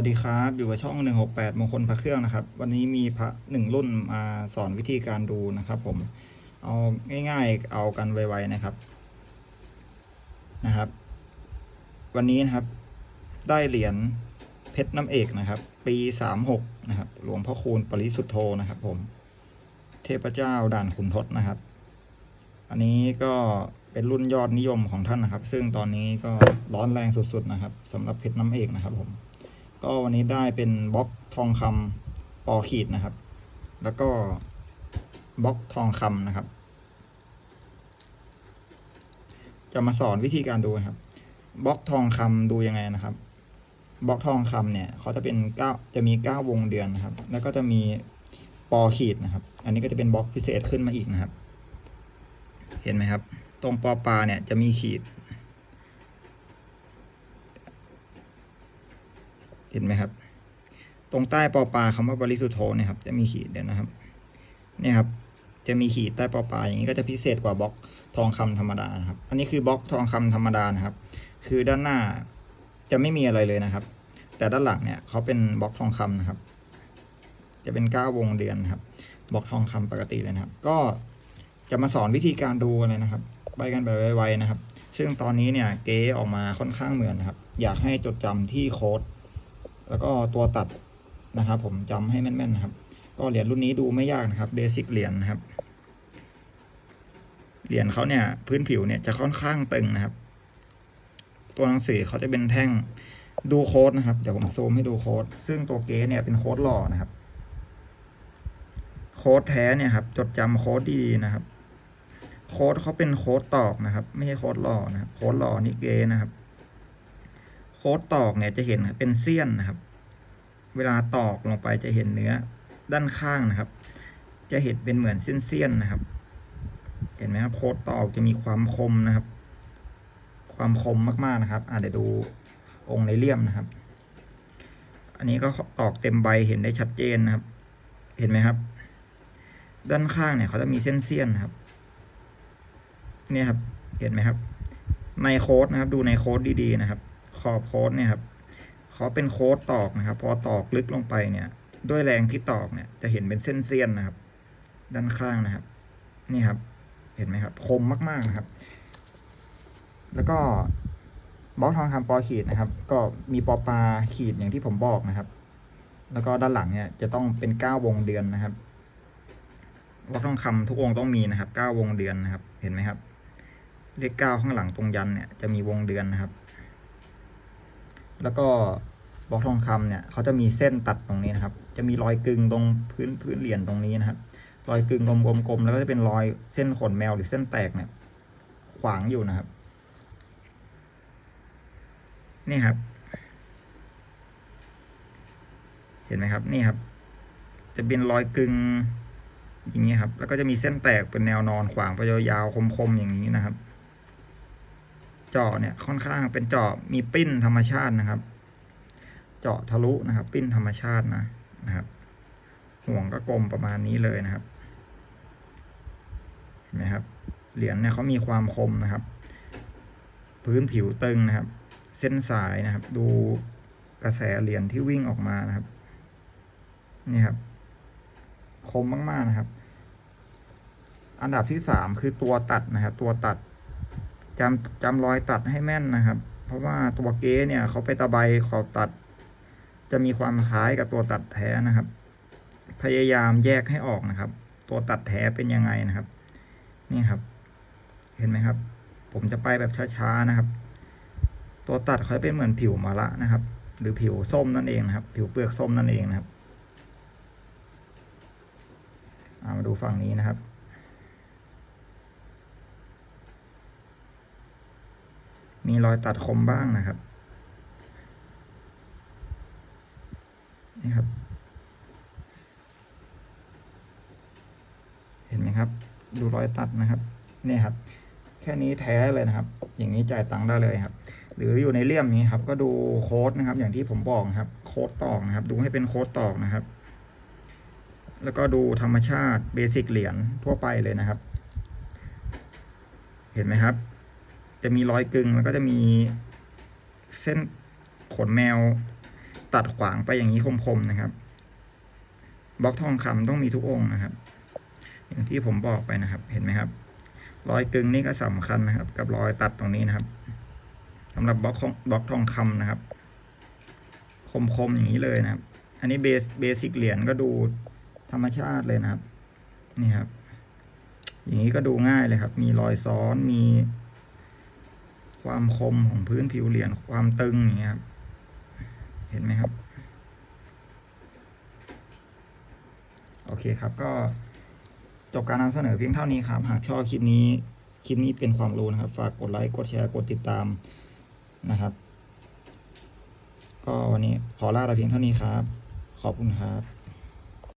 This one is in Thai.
วัสดีครับ อยู่กับช่อง 168มงคลพระเครื่องนะครับ วันนี้มีพระหนึ่งรุ่นมาสอนวิธีการดูนะครับ ผม เอาง่ายๆ เอากันไวๆนะครับ นะครับ วันนี้นะครับ ได้เหรียญเพชรน้ำเอกนะครับ ปี 36 นะครับ หลวงพ่อคูณปริสุทธโธนะครับ ผม เทพเจ้าด่านขุนทดนะครับ อันนี้ก็เป็นรุ่นยอดนิยมของท่านนะครับ ซึ่งตอนนี้ก็ร้อนแรงสุดๆนะครับสำหรับเพชรน้ำเอกนะครับผม ก็วันนี้ได้เป็นบล็อกทองคำปอขีดนะครับ แล้วก็บล็อกทองคำนะครับ จะมาสอนวิธีการดูนะครับบล็อกทองคำดูยังไงนะครับบล็อกทองคำเนี่ยเขาจะเป็นเก้าจะมีเก้าวงเดือนนะครับ แล้วก็จะมีปอขีดนะครับ อันนี้ก็จะเป็นบล็อกพิเศษขึ้นมาอีกนะครับ เห็นไหมครับ ตรงปอปลาเนี่ยจะมีขีด เห็นไหมครับ ตรงใต้ปอปลาคำว่าบริสุทธโธนี่ยครับ จะมีขีดเดี๋ยวนะครับ เนี่ยครับ จะมีขีดใต้ปอปลาอย่างนี้ก็จะพิเศษกว่าบล็อกทองคำธรรมดานะครับ อันนี้คือบล็อกทองคำธรรมดานะครับ คือด้านหน้าจะไม่มีอะไรเลยนะครับ แต่ด้านหลังเนี่ยเขาเป็นบล็อกทองคำนะครับ จะเป็นเก้าวงเดือนครับบล็อกทองคำปกติเลยนะครับ ก็จะมาสอนวิธีการดูเลยนะครับไปกันแบบไวๆนะครับ ซึ่งตอนนี้เนี่ยเก๊ออกมาค่อนข้างเหมือนนะครับ อยากให้จดจำที่โค้ด แล้วก็ตัวตัดนะครับ ผมจำให้แม่นๆนะครับ ก็เหรียญรุ่นนี้ดูไม่ยากนะครับเบสิกเหรียญนะครับ เหรียญเขาเนี่ยพื้นผิวเนี่ยจะค่อนข้างตึงนะครับ ตัวหนังสือเขาจะเป็นแท่งดูโค้ดนะครับเดี๋ยวผมซูมให้ดูโค้ดซึ่งตัวเก๊เนี่ยเป็นโค้ดหล่อนะครับ โค้ดแท้เนี่ยครับ จดจำโค้ดดีๆนะครับ โค้ดเขาเป็นโค้ดตอกนะครับ ไม่ใช่โค้ดหล่อนะครับโค้ดหล่อนี่เก๊นะครับ โค้ดตอกเนี่ยจะเห็นเป็นเสี้ยนนะครับ เวลาตอกลงไปจะเห็นเนื้อด้านข้างนะครับ จะเห็นเป็นเหมือนเส้นๆนะครับ เห็นไหมครับโค้ดตอกจะมีความคมนะครับ ความคมมากๆนะครับอ่าเดี๋ยวดูองค์ในเลี่ยมนะครับ อันนี้ก็ตอกเต็มใบเห็นได้ชัดเจนนะครับ เห็นไหมครับ ด้านข้างเนี่ยเขาจะมีเส้นเสี้ยนนะครับ เนี่ยครับ เห็นไหมครับ ในโค้ดนะครับ ดูในโค้ดดีๆนะครับ ขอบโค้ดเนี่ยครับเขาเป็นโค้ดตอกนะครับ พอตอกลึกลงไปเนี่ย ด้วยแรงที่ตอกเนี่ยจะเห็นเป็นเส้นเสี้ยนนะครับ ด้านข้างนะครับ นี่ครับ เห็นไหมครับ คมมากๆนะครับ แล้วก็บล็อกทองคำปอขีดนะครับ ก็มีปอปลาขีดอย่างที่ผมบอกนะครับ แล้วก็ด้านหลังเนี่ยจะต้องเป็นเก้าวงเดือนนะครับบล็อกทองคำทุกองต้องมีนะครับเก้าวงเดือนนะครับ เห็นไหมครับ เลขเก้าข้างหลังตรงยันเนี่ยจะมีวงเดือนนะครับ แล้วก็บล็อกทองคำเนี่ยเขาจะมีเส้นตัดตรงนี้นะครับ จะมีรอยกึงตรงพื้นพื้นเหรียญตรงนี้นะครับ รอยกึงกลมๆๆแล้วก็จะเป็นรอยเส้นขนแมวหรือเส้นแตกเนี่ย ขวางอยู่นะครับ นี่ครับ เห็นไหมครับ นี่ครับ จะเป็นรอยกึงอย่างนี้ครับ แล้วก็จะมีเส้นแตกเป็นแนวนอนขวางไปยาวๆคมๆอย่างนี้นะครับ เจาะเนี่ยค่อนข้างเป็นเจาะมีปิ้นธรรมชาตินะครับ เจาะทะลุนะครับ ปิ้นธรรมชาตินะนะครับ ห่วงก็กลมประมาณนี้เลยนะครับเห็นไหมครับ เหรียญเนี่ยเขามีความคมนะครับ พื้นผิวตึงนะครับ เส้นสายนะครับ ดูกระแสเหรียญที่วิ่งออกมานะครับ นี่ครับ คมมากๆนะครับ อันดับที่สามคือตัวตัดนะครับ ตัวตัด จำจำรอยตัดให้แม่นนะครับ เพราะว่าตัวเก๊เนี่ยเขาไปตะไบขอบตัด จะมีความคล้ายกับตัวตัดแท้นะครับ พยายามแยกให้ออกนะครับ ตัวตัดแท้เป็นยังไงนะครับ นี่ครับ เห็นไหมครับ ผมจะไปแบบช้าๆนะครับ ตัวตัดเขาเป็นเหมือนผิวมะระนะครับ หรือผิวส้มนั่นเองนะครับ ผิวเปลือกส้มนั่นเองนะครับามาดูฝั่งนี้นะครับ มีรอยตัดคมบ้างนะครับ นี่ครับ เห็นไหมครับ ดูรอยตัดนะครับนี่ครับ แค่นี้แท้เลยนะครับ อย่างนี้จ่ายตังค์ได้เลยครับ หรืออยู่ในเลี่ยมนี้ครับ ก็ดูโค้ดนะครับ อย่างที่ผมบอกครับ โค้ดตอกนะครับ ดูให้เป็นโค้ดตอกนะครับ แล้วก็ดูธรรมชาติเบสิกเหรียญทั่วไปเลยนะครับ เห็นไหมครับ จะมีรอยกึงแล้วก็จะมีเส้นขนแมวตัดขวางไปอย่างนี้คมๆนะครับบล็อกทองคำต้องมีทุกองค์นะครับ อย่างที่ผมบอกไปนะครับ เห็นไหมครับ รอยกึ่งนี่ก็สำคัญนะครับ กับรอยตัดตรงนี้นะครับสำหรับบล็อกของบล็อกทองคำนะครับ คมๆอย่างนี้เลยนะครับ อันนี้เบสเบสิกเหรียญก็ดูธรรมชาติเลยนะครับ นี่ครับ อย่างนี้ก็ดูง่ายเลยครับ มีรอยซ้อนมี ความคมของพื้นผิวเหรียญความตึงอย่างเงี้ยครับเห็นไหมครับ โอเคครับก็จบการนำเสนอเพียงเท่านี้ครับ หากชอบคลิปนี้คลิปนี้เป็นความรู้นะครับ ฝากกดไลค์กดแชร์กดติดตามนะครับ ก็วันนี้ขอลาไปเพียงเท่านี้ครับ ขอบคุณครับ